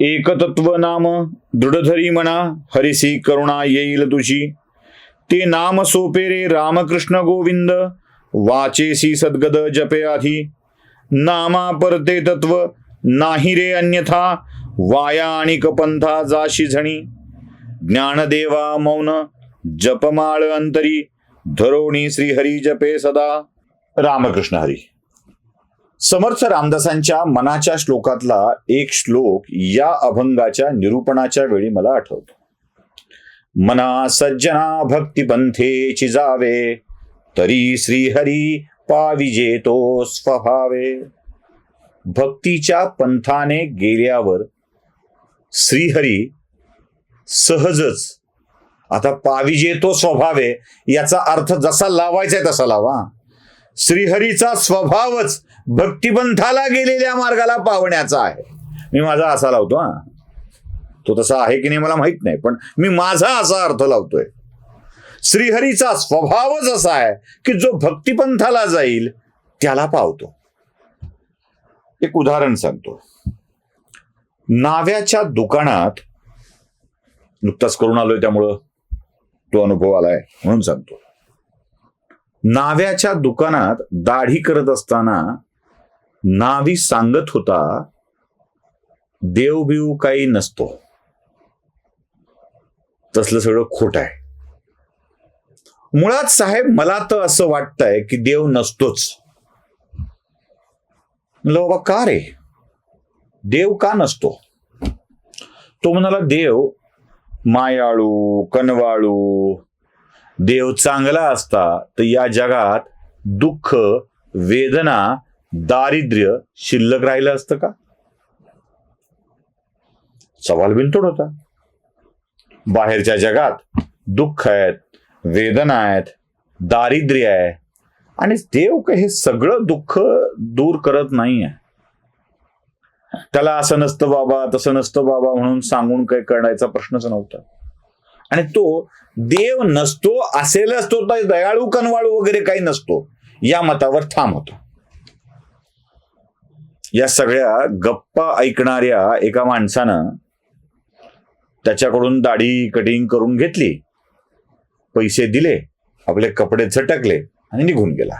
एकतत्व नाम दृढधरी म्हणा हरिसी करुणा येईल तुझी. ते नाम सोपे रे रामकृष्ण गोविंद वाचेसी सद्गद जपे आधी. नामा परते तत्व नाही रे अन्यथा वाया आणि कपंथा जाशी झणी. ज्ञानदेवा मौन जपमाळ अंतरी धरोणी श्रीहरी जपे सदा. रामकृष्ण हरी. समर्थ रामदासांच्या मनाच्या श्लोकातला एक श्लोक या अभंगाच्या निरूपणाच्या वेळी मला आठवतो. मना सज्जना भक्तिपंथेची चिजावे तरी श्रीहरी पाविजेतो स्वभावे. भक्तीच्या पंथाने गेल्यावर श्रीहरी सहजच आता पाविजेतो स्वभावे याचा अर्थ जसा लावायचा आहे तसा लावा. श्रीहरीचा स्वभावच भक्तिपंथाला गेलेल्या मार्गाला पावण्याचा आहे. मी माझा असा लावतो हा. तो तसा आहे की नाही मला माहीत नाही पण मी माझा असा अर्थ लावतोय. श्रीहरीचा स्वभावच असा आहे की जो भक्तिपंथाला जाईल त्याला पावतो. एक उदाहरण सांगतो. नाव्याच्या दुकानात नुकताच करून आलोय त्यामुळं तो अनुभव आलाय म्हणून सांगतो. नाव्याच्या दुकानात दाढी करत असताना नावी सांगत होता देवबिव काही नसतो. तसलं सगळं खोट आहे. मुळात साहेब मला तर असं वाटतंय की देव नसतोच. म्हणलं बाबा का रे? देव का नसतो? तो म्हणाला देव मायाळू कनवाळू देव चांगला असता तर या जगात दुःख वेदना दारिद्र्य शिल्लक राहिलं असतं का? सवाल बिनतोड होता. बाहेरच्या जगात दुःख आहेत वेदना आहेत दारिद्र्य आहे आणि देव काही हे सगळं दुःख दूर करत नाहीये. त्याला असं नसतं बाबा तसं नसतं बाबा म्हणून सांगून काही करण्याचा प्रश्नच नव्हता. आणि तो देव नसतो असेलच तो तर दयाळू कनवाळू वगैरे काही नसतो. या मतावर ठाम होतो. या सगळ्या गप्पा ऐकणाऱ्या एका माणसानं त्याच्याकडून दाढी कटिंग करून घेतली. पैसे दिले आपले कपडे झटकले आणि निघून गेला.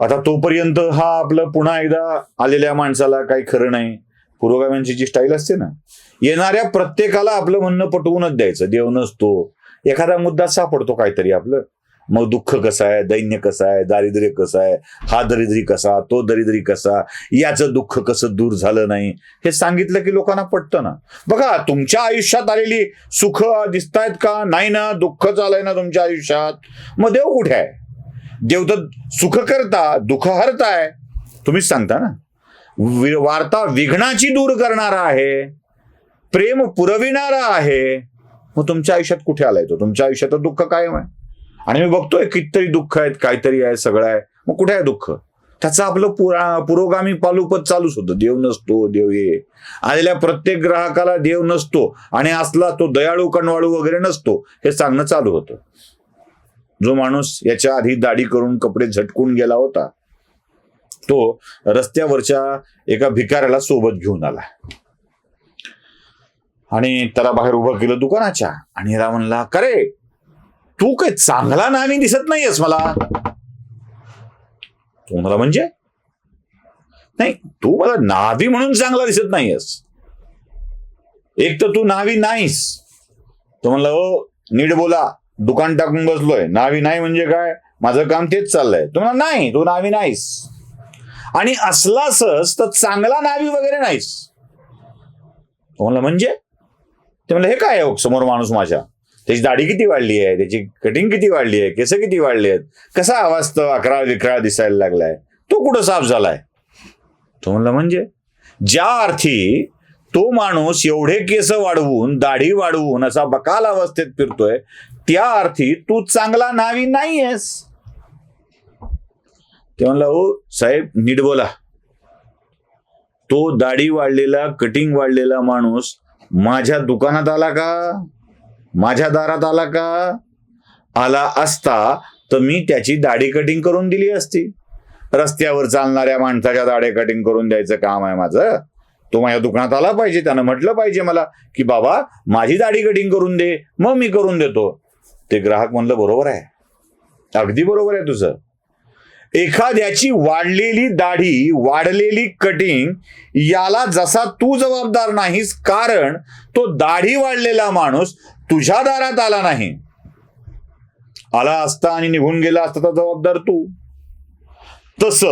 आता तोपर्यंत हा आपलं पुन्हा एकदा आलेल्या माणसाला काही खरं नाही. पुरोगाम्यांची जी स्टाईल असते ना येणाऱ्या प्रत्येकाला आपलं म्हणणं पटवूनच द्यायचं. देव नसतो. एखादा मुद्दा सापडतो काहीतरी आपलं. मग दुःख कसं आहे? दैन्य कसं आहे? दारिद्र्य कसं आहे? हा दरिद्री कसा? तो दरिद्री कसा? याचं दुःख कसं दूर झालं नाही? हे सांगितलं की लोकांना पटतं ना. बघा तुमच्या आयुष्यात आलेली सुख दिसतायत का? नाही ना. दुःख चालय ना तुमच्या आयुष्यात. मग देव कुठे आहे? देव तर सुख करता दुःख हरताय. तुम्हीच सांगता ना. वार्ता विघ्नाची दूर करणारा आहे प्रेम पुरविणारा आहे मग तुमच्या आयुष्यात कुठे आलाय तो? तुमच्या आयुष्यात दुःख कायम आहे? आणि मी बघतोय कितीतरी दुःख आहेत काहीतरी आहे सगळं आहे. मग कुठे आहे दुःख? त्याचं आपलं पुरा पुरोगामी पालुपत चालूच होतं. देव नसतो देव ये. आलेल्या प्रत्येक ग्राहकाला देव नसतो आणि असला तो दयाळू कणवाळू वगैरे नसतो हे सांगणं चालू होतं. जो माणूस याच्या आधी दाढी करून कपडे झटकून गेला होता तो रस्त्यावरच्या एका भिकाऱ्याला सोबत घेऊन आला. आणि त्याला बाहेर उभं केलं दुकानाच्या. आणि याला म्हणला करे तू काय चांगला नाही दिसत नाहीयेस मला. तू मला म्हणजे? नाही तू मला नावी म्हणून चांगला दिसत नाहीयेस. एक तर तू नावी नाहीस. तो म्हणला ओ नीट बोला दुकान टाकून बसलोय. नावी नाही म्हणजे काय? माझं काम तेच चाललंय. तुम्हाला नाही तू नावी नाहीस. आणि असलासच तर चांगला नावी वगैरे नाहीस. तुम्हाला म्हणजे? ते म्हणलं हे काय हो, समोर माणूस माझ्या? त्याची दाढी किती वाढली आहे? त्याची कटिंग किती वाढली आहे? केस किती वाढली आहेत? कसा आवाज तो अकरा विकरा दिसायला लागलाय? तो कुठं साफ झालाय? तो म्हणलं म्हणजे? ज्या अर्थी तो माणूस एवढे केस वाढवून दाढी वाढवून असा बकाल अवस्थेत फिरतोय त्या अर्थी तू चांगला नावी नाहीयेस. ते म्हणला हो साहेब नीट बोला. तो दाढी वाढलेला कटिंग वाढलेला माणूस माझ्या दुकानात आला का? माझ्या दारात आला का? आला असता तर मी त्याची दाढी कटिंग करून दिली असती. रस्त्यावर चालणाऱ्या माणसाच्या दाढी कटिंग करून द्यायचं काम आहे माझं. तो माझ्या दुकानात आला पाहिजे त्यानं म्हटलं पाहिजे मला की बाबा माझी दाढी कटिंग करून दे मग मी करून देतो. ते ग्राहक म्हणलं बरोबर आहे. अगदी बरोबर आहे तुझं. एखाद्याची वाढलेली दाढी वाढलेली कटिंग याला जसा तू जबाबदार नाहीस कारण तो दाढी वाढलेला माणूस तुझ्या दारात आला नाही. आला असता आणि निघून गेला असता तर जबाबदार तू. तस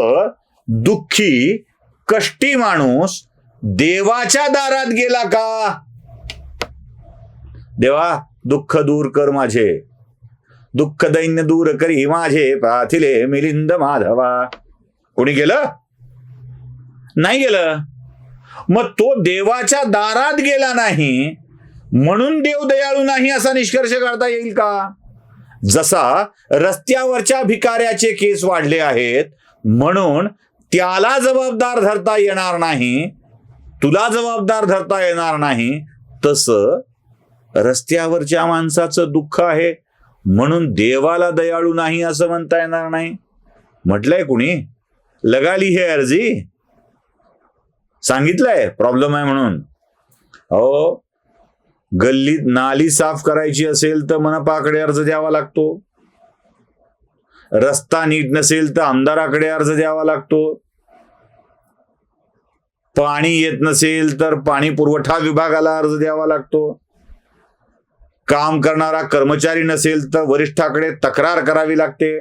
दुःखी कष्टी माणूस देवाच्या दारात गेला का? देवा दुःख दूर कर माझे. दुःख दैन्य दूर करी माझे पाथिले मिलिंद माधवा. कोणी गेलं? नाही गेलं. मग तो देवाच्या दारात गेला नाही म्हणून देव दयाळू नाही असा निष्कर्ष काढता येईल का? जसा रस्त्यावरच्या भिकाऱ्याचे केस वाढले आहेत म्हणून त्याला जबाबदार धरता येणार नाही तुला जबाबदार धरता येणार नाही तसं रस्त्यावरच्या माणसाचं दुःख आहे. म्हणून देवाला दयाळू नाही असं म्हणता येणार नाही. म्हटलंय कुणी? लगाली हे अर्जी? सांगितलंय प्रॉब्लेम आहे म्हणून. हो गल्लीत नाली साफ करायची असेल तर मनपाकडे अर्ज द्यावा लागतो. रस्ता नीट नसेल तर आमदाराकडे अर्ज द्यावा लागतो. पाणी येत नसेल तर पाणी पुरवठा विभागाला अर्ज द्यावा लागतो. काम करणारा कर्मचारी नसेल तर वरिष्ठाकडे तक्रार करावी लागते.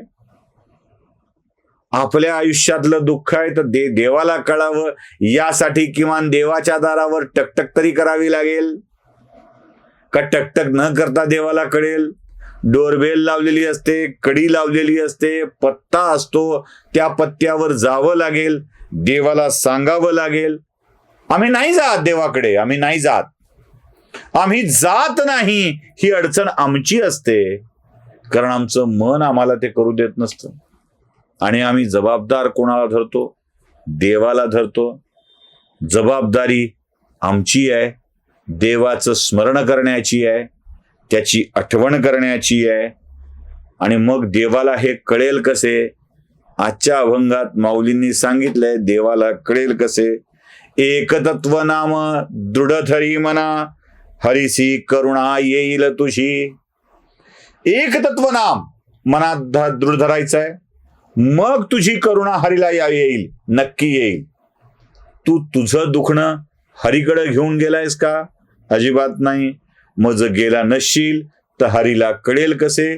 आपल्या आयुष्यातलं दुःख आहे तर दे देवाला कळावं. यासाठी किमान देवाच्या दारावर टकटक तरी करावी लागेल. का टकटक न करता देवाला कळेल? डोरबेल लावलेली असते कडी लावलेली असते पत्ता असतो त्या पत्त्यावर जावं लागेल देवाला सांगावं लागेल. आम्ही नाही जात देवाकडे आम्ही नाही जात. आम्ही जात नाही ही अडचण आमची असते. कारण आमचं मन आम्हाला ते करू देत नसतं. आणि आम्ही जबाबदार कोणाला धरतो? देवाला धरतो. जबाबदारी आमची आहे. देवाचं स्मरण करण्याची आहे. त्याची आठवण करण्याची आहे. आणि मग देवाला हे कळेल कसे? आजच्या अभंगात माऊलींनी सांगितलंय देवाला कळेल कसे? एकतत्व नाम दृढधरी मना हरिसी करुणा येईल तुझी. एकतत्व नाम मनात दृढ धरायचं आहे मग तुझी करुणा हरीला या येईल नक्की येईल. तू तुझं दुखणं हरीकडे घेऊन गेलायस का? अजिबात नाही. मग जर गेला नसशील तर हरीला कळेल कसे?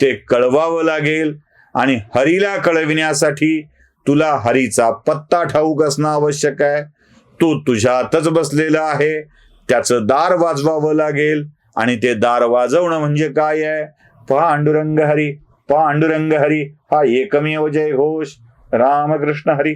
ते कळवावं लागेल. आणि हरीला कळविण्यासाठी तुला हरीचा पत्ता ठाऊक असणं आवश्यक आहे. तो तुझ्यातच बसलेला आहे. त्याचं दार वाजवावं लागेल. आणि ते दार वाजवणं म्हणजे काय आहे? पांडुरंग हरी पांडुरंग हरी हा एकमेव जय घोष रामकृष्ण हरी.